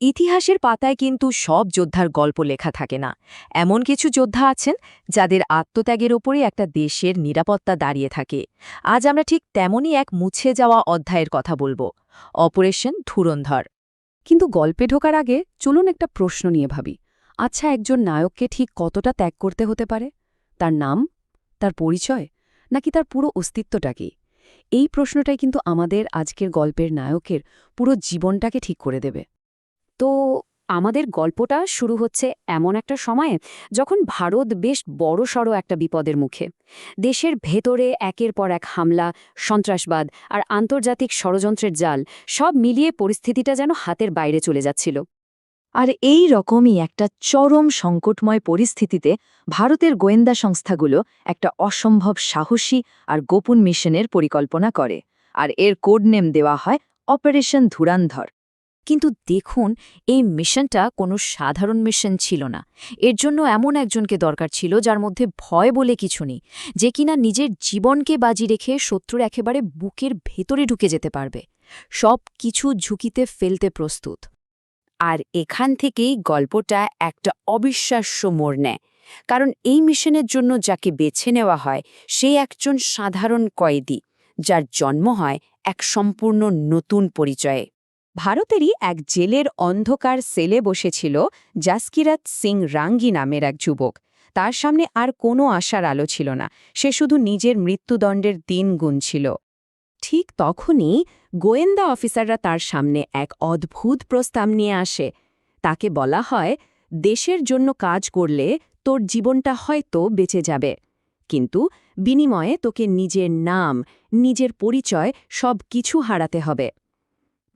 ইতিহাসের পাতায় কিন্তু সব যোদ্ধার গল্প লেখা থাকে না। এমন কিছু যোদ্ধা আছেন যাদের আত্মত্যাগের ওপরে একটা দেশের নিরাপত্তা দাঁড়িয়ে থাকে। আজ আমরা ঠিক তেমনই এক মুছে যাওয়া অধ্যায়ের কথা বলব। অপারেশন ধুরন্ধর। কিন্তু গল্পে ঢোকার আগে চলুন একটা প্রশ্ন নিয়ে ভাবি। আচ্ছা একজন নায়ককে ঠিক কতটা ত্যাগ করতে হতে পারে? তার নাম? তার পরিচয়? নাকি তার পুরো অস্তিত্বটা কি? এই প্রশ্নটাই কিন্তু আমাদের আজকের গল্পের নায়কের পুরো জীবনটাকে ঠিক করে দেবে। তো আমাদের গল্পটা শুরু হচ্ছে এমন একটা সময়ে যখন ভারত বেশ বড়সড় একটা বিপদের মুখে। দেশের ভেতরে একের পর এক হামলা, সন্ত্রাসবাদ আর আন্তর্জাতিক ষড়যন্ত্রের জাল সব মিলিয়ে পরিস্থিতিটা যেন হাতের বাইরে চলে যাচ্ছিল। আর এই রকমই একটা চরম সংকটময় পরিস্থিতিতে ভারতের গোয়েন্দা সংস্থাগুলো একটা অসম্ভব সাহসী আর গোপন মিশনের পরিকল্পনা করে। আর এর কোডনেম দেওয়া হয় অপারেশন ধুরান্ধর। কিন্তু দেখুন, এই মিশনটা কোনো সাধারণ মিশন ছিল না। এর জন্য এমন একজনকে দরকার ছিল যার মধ্যে ভয় বলে কিছু নেই, যে কিনা নিজের জীবনকে বাজি রেখে শত্রুর একেবারে বুকের ভেতরে ঢুকে যেতে পারবে। সব কিছু ঝুঁকিতে ফেলতে প্রস্তুত। আর এখান থেকেই গল্পটা একটা অবিশ্বাস্য মোড় নেয়। কারণ এই মিশনের জন্য যাকে বেছে নেওয়া হয়, সে একজন সাধারণ কয়েদি, যার জন্ম হয় এক সম্পূর্ণ নতুন পরিচয়ে। ভারতেরই এক জেলের অন্ধকার সেলে বসেছিল জাসকিরাত সিং রাঙ্গি নামের এক যুবক। তার সামনে আর কোনো আশার আলো ছিল না, সে শুধু নিজের মৃত্যুদণ্ডের দিন গুনছিল। ঠিক তখনই গোয়েন্দা অফিসাররা তার সামনে এক অদ্ভুত প্রস্তাব নিয়ে আসে। তাকে বলা হয়, দেশের জন্য কাজ করলে তোর জীবনটা হয়তো বেঁচে যাবে। কিন্তু বিনিময়ে তোকে নিজের নাম, নিজের পরিচয় সব কিছু হারাতে হবে।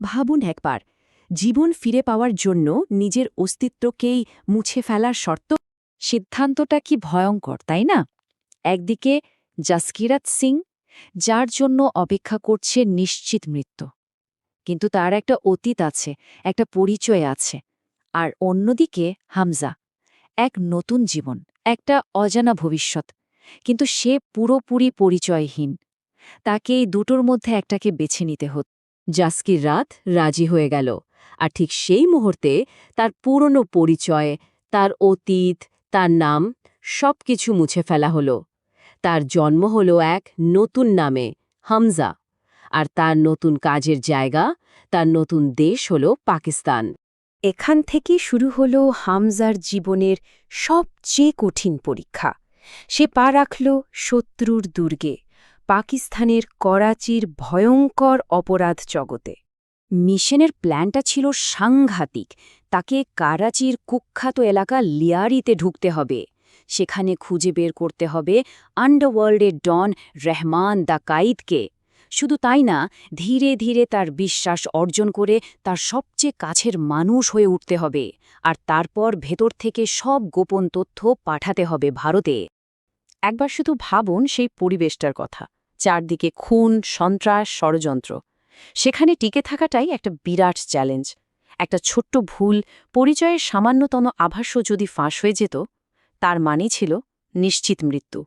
ভাবুন একবার, জীবন ফিরে পাওয়ার জন্য নিজের অস্তিত্বকেই মুছে ফেলার শর্ত, সিদ্ধান্তটা কি ভয়ঙ্কর, তাই না? একদিকে জাসকিরাত সিং, যার জন্য অপেক্ষা করছে নিশ্চিত মৃত্যু। কিন্তু তার একটা অতীত আছে, একটা পরিচয় আছে। আর অন্যদিকে হামজা, এক নতুন জীবন, একটা অজানা ভবিষ্যৎ। কিন্তু সে পুরোপুরি পরিচয়হীন। তাকে এই দুটোর মধ্যে একটাকে বেছে নিতে হতো। জাসকির রাত রাজি হয়ে গেল। আর ঠিক সেই মুহূর্তে তার পুরনো পরিচয়, তার অতীত, তার নাম সব কিছু মুছে ফেলা হলো। তার জন্ম হলো এক নতুন নামে, হামজা। আর তার নতুন কাজের জায়গা, তার নতুন দেশ হল পাকিস্তান। এখান থেকে শুরু হল হামজার জীবনের সবচেয়ে কঠিন পরীক্ষা। সে পা রাখল শত্রুর দুর্গে। পাকিস্তানের করাচির ভয়ঙ্কর অপরাধ জগতে। মিশনের প্ল্যানটা ছিল সাংঘাতিক। তাকে কারাচির কুখ্যাত এলাকা লিয়ারিতে ঢুকতে হবে। সেখানে খুঁজে বের করতে হবে আন্ডারওয়ার্ল্ডের ডন রেহমান দা কাইদকে শুধু তাই না, ধীরে ধীরে তার বিশ্বাস অর্জন করে তার সবচেয়ে কাছের মানুষ হয়ে উঠতে হবে। আর তারপর ভেতর থেকে সব গোপন তথ্য পাঠাতে হবে ভারতে। একবার শুধু ভাবুন সেই পরিবেশটার কথা। চারদিকে খুন, সন্ত্রাস, ষড়যন্ত্র। সেখানে টিকে থাকাটাই একটা বিরাট চ্যালেঞ্জ। একটা ছোট্ট ভুল, পরিচয়ের সামান্যতম আভাস্য যদি ফাঁস হয়ে যেত, তার মানে ছিল নিশ্চিত মৃত্যু।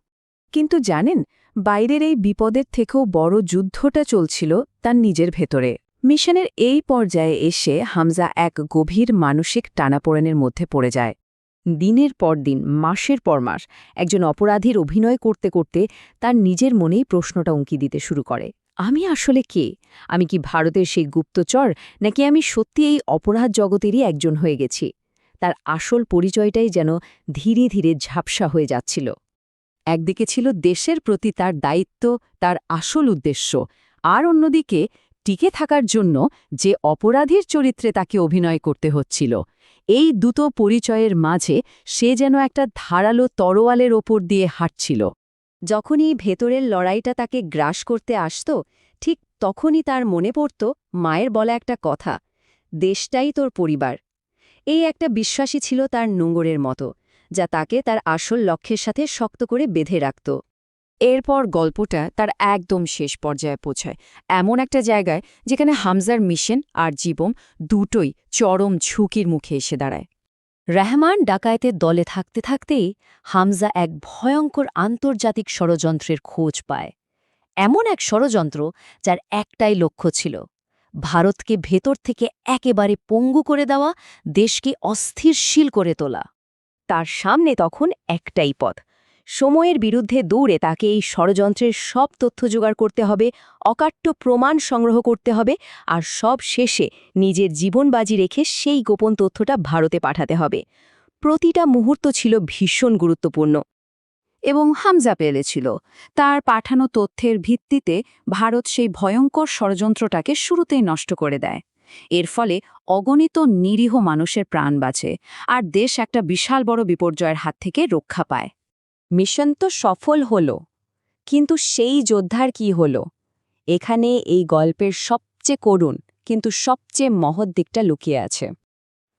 কিন্তু জানেন, বাইরের এই বিপদের থেকেও বড় যুদ্ধটা চলছিল তার নিজের ভেতরে। মিশনের এই পর্যায়ে এসে হামজা এক গভীর মানসিক টানাপোড়েনের মধ্যে পড়ে যায়। দিনের পর দিন, মাসের পর মাস, একজন অপরাধীর অভিনয় করতে করতে তার নিজের মনেই প্রশ্নটা উঁকি দিতে শুরু করে। আমি আসলে কে? আমি কি ভারতের সেই গুপ্তচর, নাকি আমি সত্যি এই অপরাধ জগতেরই একজন হয়ে গেছি? তার আসল পরিচয়টাই যেন ধীরে ধীরে ঝাপসা হয়ে যাচ্ছিল। একদিকে ছিল দেশের প্রতি তার দায়িত্ব, তার আসল উদ্দেশ্য, আর অন্যদিকে টিকে থাকার জন্য যে অপরাধীর চরিত্রে তাকে অভিনয় করতে হচ্ছিল। এই দুটো পরিচয়ের মাঝে সে যেন একটা ধারালো তরোয়ালের ওপর দিয়ে হাঁটছিল। যখনই ভেতরের লড়াইটা তাকে গ্রাস করতে আসত, ঠিক তখনই তার মনে পড়ত মায়ের বলা একটা কথা, দেশটাই তোর পরিবার। এই একটা বিশ্বাসী ছিল তার নোঙরের মতো, যা তাকে তার আসল লক্ষ্যের সাথে শক্ত করে বেঁধে রাখত। এরপর গল্পটা তার একদম শেষ পর্যায়ে পৌঁছায়। এমন একটা জায়গায় যেখানে হামজার মিশন আর জীবন দুটোই চরম ঝুঁকির মুখে এসে দাঁড়ায়। রহমান ডাকায়েতের দলে থাকতে থাকতেই হামজা এক ভয়ঙ্কর আন্তর্জাতিক ষড়যন্ত্রের খোঁজ পায়। এমন এক ষড়যন্ত্র যার একটাই লক্ষ্য ছিল, ভারতকে ভেতর থেকে একেবারে পঙ্গু করে দেওয়া, দেশকে অস্থিরশীল করে তোলা। তার সামনে তখন একটাই পথ সময়ের বিরুদ্ধে দৌড়ে তাকে এই ষড়যন্ত্রের সব তথ্য জোগাড় করতে হবে, অকাট্য প্রমাণ সংগ্রহ করতে হবে আর সব শেষে নিজের জীবন বাজি রেখে সেই গোপন তথ্যটা ভারতে পাঠাতে হবে। প্রতিটা মুহূর্ত ছিল ভীষণ গুরুত্বপূর্ণ। এবং হামজা পেলেছিল তার পাঠানো তথ্যের ভিত্তিতে ভারত সেই ভয়ঙ্কর ষড়যন্ত্রটাকে শুরুতেই নষ্ট করে দেয়। এর ফলে অগণিত নিরীহ মানুষের প্রাণ বাঁচে আর দেশ একটা বিশাল বড় বিপর্যয়ের হাত থেকে রক্ষা পায়। মিশন তো সফল হল, কিন্তু সেই যোদ্ধার কি হল? এখানে এই গল্পের সবচেয়ে করুণ, কিন্তু সবচেয়ে মহৎ দিকটা লুকিয়ে আছে।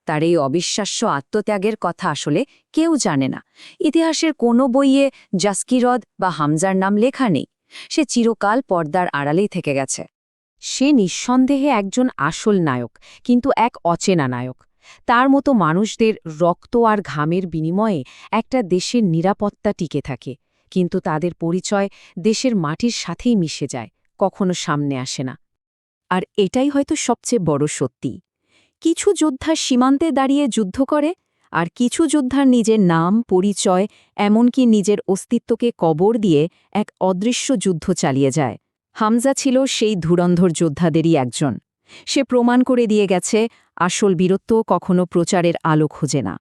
তার এই অবিশ্বাস্য আত্মত্যাগের কথা আসলে কেউ জানে না। ইতিহাসের কোনো বইয়ে জাস্কিরদ বা হামজার নাম লেখা নেই। সে চিরকাল পর্দার আড়ালেই থেকে গেছে। সে নিঃসন্দেহে একজন আসল নায়ক, কিন্তু এক অচেনা নায়ক। তার মতো মানুষদের রক্ত আর ঘামের বিনিময়ে একটা দেশের নিরাপত্তা টিকে থাকে, কিন্তু তাদের পরিচয় দেশের মাটির সাথেই মিশে যায়, কখনো সামনে আসে না। আর এটাই হয়তো সবচেয়ে বড় সত্যি। কিছু যোদ্ধা সীমান্তে দাঁড়িয়ে যুদ্ধ করে, আর কিছু যোদ্ধার নিজের নাম, পরিচয়, এমনকি নিজের অস্তিত্বকে কবর দিয়ে এক অদৃশ্য যুদ্ধ চালিয়ে যায়। হামজা ছিল সেই ধুরন্ধর যোদ্ধাদেরই একজন। সে প্রমাণ করে দিয়ে গেছে আসল বীরত্ব কখনো প্রচারের আলো খোঁজে না।